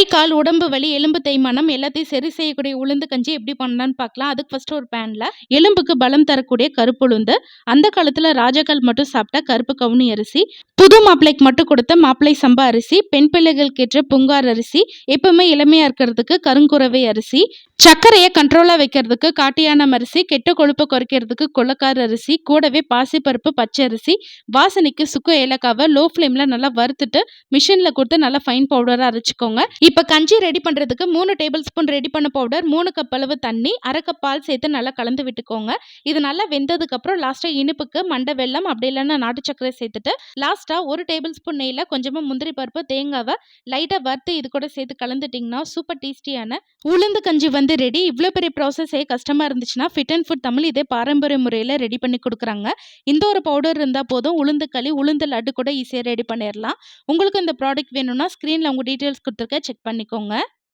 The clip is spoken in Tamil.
கை கால் உடம்பு வலி எலும்பு தேய்மானம் எல்லாத்தையும் சரி செய்யக்கூடிய உளுந்து கஞ்சி எப்படி பண்ணலான்னு பார்க்கலாம். அதுக்கு ஃபர்ஸ்ட் ஒரு பேனில் எலும்புக்கு பலம் தரக்கூடிய கருப்பு உளுந்து அந்த காலத்தில் ராஜாக்கள் மட்டும் சாப்பிட்ட கருப்பு கவுனி அரிசி புது மாப்பிள்ளைக்கு மட்டும் கொடுத்த மாப்பிள்ளை சம்பா அரிசி பெண் பிள்ளைகளுக்கு ஏற்ற புங்கார் அரிசி எப்பவுமே இளமையா இருக்கிறதுக்கு கருங்குறவை அரிசி சர்க்கரையை கண்ட்ரோலாக வைக்கிறதுக்கு காட்டியானம் அரிசி கெட்ட கொழுப்பை குறைக்கிறதுக்கு கொள்ளக்கார அரிசி கூடவே பாசிப்பருப்பு பச்சை அரிசி வாசனைக்கு சுக்கு ஏலக்காவை லோ ஃப்ளேமில் நல்லா வறுத்துட்டு மிஷினில் கொடுத்து நல்லா ஃபைன் பவுடராக அரைச்சிக்கோங்க. இப்போ கஞ்சி ரெடி பண்ணுறதுக்கு மூணு டேபிள் ஸ்பூன் ரெடி பண்ண பவுடர் மூணு கப் அளவு தண்ணி அரை கப் பால் சேர்த்து நல்லா கலந்து விட்டுக்கோங்க. இது நல்லா வெந்ததுக்கப்புறம் லாஸ்ட்டாக இனிப்புக்கு மண்டை வெல்லம் அப்படி இல்லைன்னா நாட்டு சர்க்கரை சேர்த்துட்டு லாஸ்ட்டாக ஒரு டேபிள் ஸ்பூன் நெய்யில் கொஞ்சமாக முந்திரி பருப்பு தேங்காவை லைட்டாக வறுத்து இது கூட சேர்த்து கலந்துட்டிங்கன்னா சூப்பர் டேஸ்டியான உளுந்து கஞ்சி வந்து ரெடி இவ்வளோ பெரிய ப்ராசஸே கஷ்டமாக இருந்துச்சுன்னா ஃபிட் அண்ட் ஃபுட் தமிழ் இதே பாரம்பரிய முறையில் ரெடி பண்ணி கொடுக்குறாங்க. இந்த ஒரு பவுடர் இருந்தால் போதும். உளுந்து களி உளுந்து லட்டு கூட ஈஸியாக ரெடி பண்ணிடலாம் உங்களுக்கு இந்த ப்ராடக்ட் வேணும்னா ஸ்க்ரீனில் உங்கள் டீட்டெயில்ஸ் கொடுத்துருக்க செக் பண்ணிக்கோங்க.